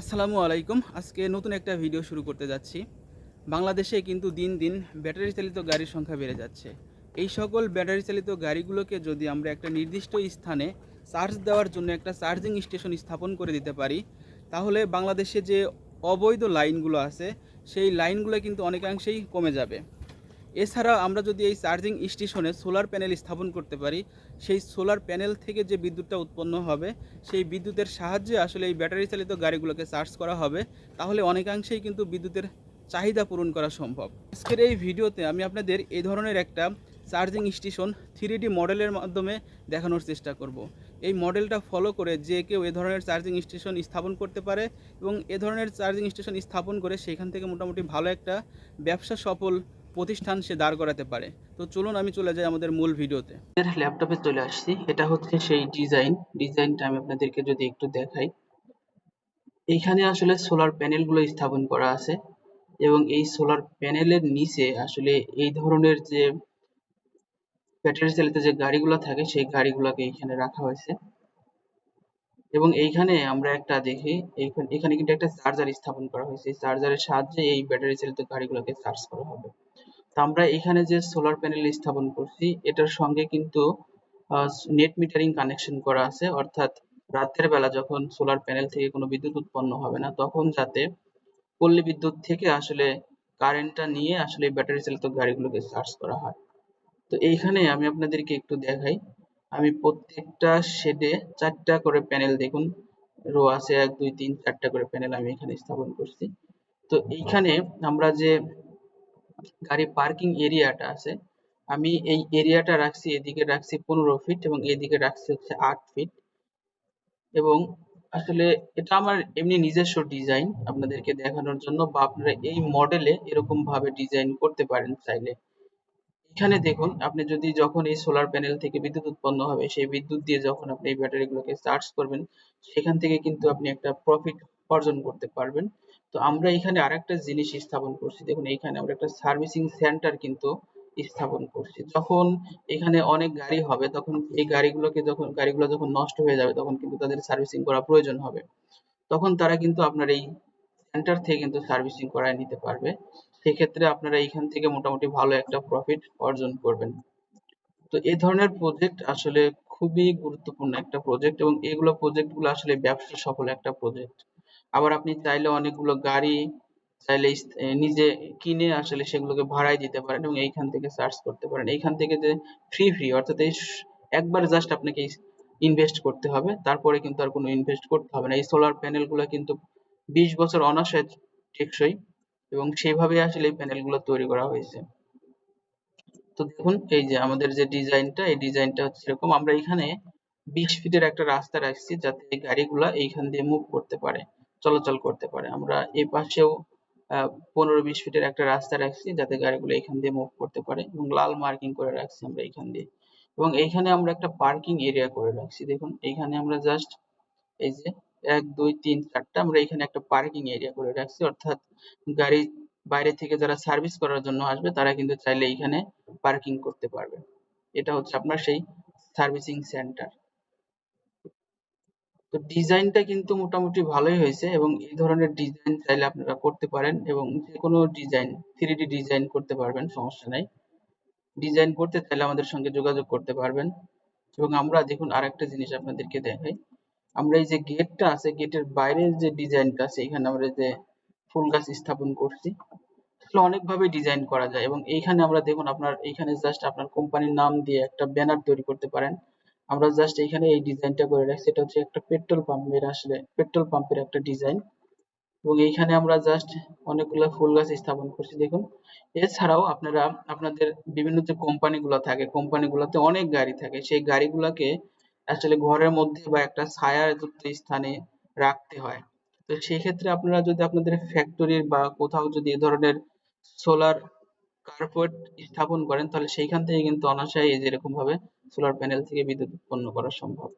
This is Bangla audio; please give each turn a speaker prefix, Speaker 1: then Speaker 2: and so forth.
Speaker 1: আসসালামু আলাইকুম। আজকে নতুন একটা ভিডিও শুরু করতে যাচ্ছি। বাংলাদেশে কিন্তু দিন দিন ব্যাটারি চালিত গাড়ির সংখ্যা বেড়ে যাচ্ছে। এই সকল ব্যাটারি চালিত গাড়িগুলোকে যদি আমরা একটা নির্দিষ্ট স্থানে চার্জ দেওয়ার জন্য একটা চার্জিং স্টেশন স্থাপন করে দিতে পারি, তাহলে বাংলাদেশে যে অবৈধ লাইনগুলো আছে, সেই লাইনগুলো কিন্তু অনেকাংশেই কমে যাবে। এছাড়া আমরা যদি এই চার্জিং স্টেশনে সোলার প্যানেল স্থাপন করতে পারি, সেই সোলার প্যানেল থেকে যে বিদ্যুৎটা উৎপন্ন হবে, সেই বিদ্যুতের সাহায্যে আসলে এই ব্যাটারি চালিত গাড়িগুলোকে চার্জ করা হবে, তাহলে অনেকাংশেই কিন্তু বিদ্যুতের চাহিদা পূরণ করা সম্ভব। আজকের এই ভিডিওতে আমি আপনাদের এই ধরনের একটা চার্জিং স্টেশন থ্রি মডেলের মাধ্যমে দেখানোর চেষ্টা করব। এই মডেলটা ফলো করে যে কেউ এ ধরনের চার্জিং স্টেশন স্থাপন করতে পারে এবং এ ধরনের চার্জিং স্টেশন স্থাপন করে সেখান থেকে মোটামুটি ভালো একটা ব্যবসা সফল প্রতিষ্ঠান সে দাঁড় করাতে পারে। তো চলুন আমি চলে যাই আমাদের মূল ভিডিওতে। ল্যাপটপে চলে আসছি। এটা হচ্ছে সেই ডিজাইন। ডিজাইনটা আমি আপনাদেরকে যদি একটু দেখাই। এইখানে আসলে সোলার প্যানেলগুলো স্থাপন করা আছে এবং এই সোলার প্যানেলের নিচে আসলে এই ধরনের যে ব্যাটারি চালিত যে গাড়িগুলো থাকে, সেই গাড়িগুলোকে এখানে রাখা হয়েছে। এবং এইখানে আমরা একটা দেখি এখানে কিন্তু একটা চার্জার স্থাপন করা হয়েছে। চার্জারের সাহায্যে এই ব্যাটারি চালিত গাড়িগুলোকে চার্জ করা হবে। তো আমরা এখানে যে সোলার প্যানেল স্থাপন করছি, এটার সঙ্গে কিন্তু নেট মিটারিং কানেকশন করা আছে। অর্থাৎ রাতের বেলা যখন সোলার প্যানেল থেকে কোনো বিদ্যুৎ উৎপন্ন হবে না, তখন যাতে পল্লী বিদ্যুৎ থেকে আসলে কারেন্টটা নিয়ে আসলে ব্যাটারি চালিত গাড়িগুলোকে চার্জ করা হয়। তো এইখানে আমি আপনাদেরকে একটু দেখাই। আমি প্রত্যেকটা শেডে চারটা করে প্যানেল দেখুন। রো আছে এক, দুই, তিন, চারটা করে প্যানেল আমি এখানে স্থাপন করছি। তো এইখানে আমরা যে গাড়ি পার্কিং এরিয়াটা আছে, আমি এই এরিয়াটা রাখছি, এদিকে রাখছি পনেরো ফিট এবং এদিকে রাখছি হচ্ছে আট ফিট এবং আসলে এটা আমার এমনি নিজস্ব ডিজাইন আপনাদেরকে দেখানোর জন্য বা আপনারা এই মডেলে এরকম ভাবে ডিজাইন করতে পারেন চাইলে। এখানে দেখুন, আপনি যদি যখন এই সোলার প্যানেল থেকে বিদ্যুৎ উৎপন্ন হবে, সেই বিদ্যুৎ দিয়ে যখন আপনি এই ব্যাটারিগুলোকে চার্জ করবেন, সেখান থেকে কিন্তু আপনি একটা প্রফিট অর্জন করতে পারবেন। তো আমরা এখানে আরেকটা জিনিস স্থাপন করছি। দেখুন এখানে আমরা একটা সার্ভিসিং সেন্টার কিন্তু স্থাপন করছি। যখন এখানে অনেক গাড়ি হবে, তখন এই গাড়িগুলোকে যখন, গাড়িগুলো যখন নষ্ট হয়ে যাবে, তখন কিন্তু তাদের সার্ভিসিং করা প্রয়োজন হবে। তখন তারা কিন্তু আপনার এই সেন্টার থেকে কিন্তু সার্ভিসিং করায় নিতে পারবে। সেক্ষেত্রে আপনারা এইখান থেকে মোটামুটি ভালো একটা প্রফিট অর্জন করবেন। তো এই ধরনের প্রজেক্ট আসলে খুবই গুরুত্বপূর্ণ একটা প্রজেক্ট এবং এগুলো প্রজেক্টগুলো আসলে ব্যবসা সফল একটা প্রজেক্ট আবার আপনি চাইলে অনেকগুলো গাড়ি, চাইলে নিজে কিনে আসলে সেগুলোকে ভাড়ায় দিতে পারেন এবং এইখান থেকে সার্চ করতে পারেন। এইখান থেকে যে ফ্রি ফ্রি অর্থাৎ এই একবার জাস্ট আপনাকে ইনভেস্ট করতে হবে, তারপরে কিন্তু আর কোনো ইনভেস্ট করতে হবে না। এই সোলার প্যানেল প্যানেলগুলো কিন্তু বিশ বছর অনায়াসে টেকসই। এবং সেভাবে আসলে এই প্যানেলগুলো তৈরি করা হয়েছে। তো দেখুন, এই যে আমাদের যে ডিজাইনটা এই ডিজাইনটা হচ্ছে এরকম। আমরা এখানে বিশ ফিটের একটা রাস্তা রাখছি যাতে এই গাড়িগুলা এইখান দিয়ে মুভ করতে পারে, চলাচল করতে পারে। আমরা এই পাশেও পনেরো বিশ ফিটের একটা রাস্তা রাখছি যাতে গাড়িগুলো এখান দিয়ে মুভ করতে পারে এবং লাল মার্কিং করে রাখছি আমরা এইখান দিয়ে। এবং এইখানে আমরা একটা পার্কিং এরিয়া করে রাখছি। দেখুন, এইখানে আমরা জাস্ট এই যে এক, দুই, তিন চারটা আমরা এখানে একটা পার্কিং এরিয়া করে রাখছি। অর্থাৎ গাড়ি বাইরে থেকে যারা সার্ভিস করার জন্য আসবে, তারা কিন্তু চাইলে এখানে পার্কিং করতে পারবে। এটা হচ্ছে আপনার সেই সার্ভিসিং সেন্টার তো ডিজাইনটা কিন্তু মোটামুটি ভালোই হয়েছে এবং এই ধরনের ডিজাইন চাইলে আপনারা করতে পারেন এবং যে কোনো ডিজাইন থ্রি ডিজাইন করতে পারবেন, সমস্যা নাই। ডিজাইন করতে চাইলে আমাদের সঙ্গে যোগাযোগ করতে পারবেন। এবং আমরা দেখুন আরেকটা জিনিস আপনাদেরকে দেখাই। আমরা এই যে গেটটা আছে গেটের বাইরের যে ডিজাইনটা আছে এখানে আমরা যে ফুল গাছ স্থাপন করছি অনেকভাবে ডিজাইন করা যায়। এবং এইখানে আমরা দেখুন আপনার, এইখানে জাস্ট আপনার কোম্পানির নাম দিয়ে একটা ব্যানার তৈরি করতে পারেন। আমরা জাস্ট এইখানে এই ডিজাইনটা করে রাখছি। এটা হচ্ছে একটা পেট্রোল পাম্পের আসলে পেট্রোল পাম্পের একটা ডিজাইন এবং এইখানে আমরা জাস্ট অনেকগুলো ফুল গাছ স্থাপন করছি, দেখুন। এছাড়াও আপনারা, আপনাদের বিভিন্ন যে কোম্পানিগুলো থাকে কোম্পানিগুলোতে অনেক গাড়ি থাকে। সেই গাড়িগুলোকে আসলে ঘরের মধ্যে বা একটা ছায়াযুক্ত স্থানে রাখতে হয়। তো সেই ক্ষেত্রে আপনারা যদি আপনাদের ফ্যাক্টরির বা কোথাও যদি এ ধরনের সোলার কার্পেট স্থাপন করেন, তাহলে সেইখান থেকে কিন্তু অনায়াসে যেরকম ভাবে সোলার প্যানেল থেকে বিদ্যুৎ উৎপন্ন করা সম্ভব।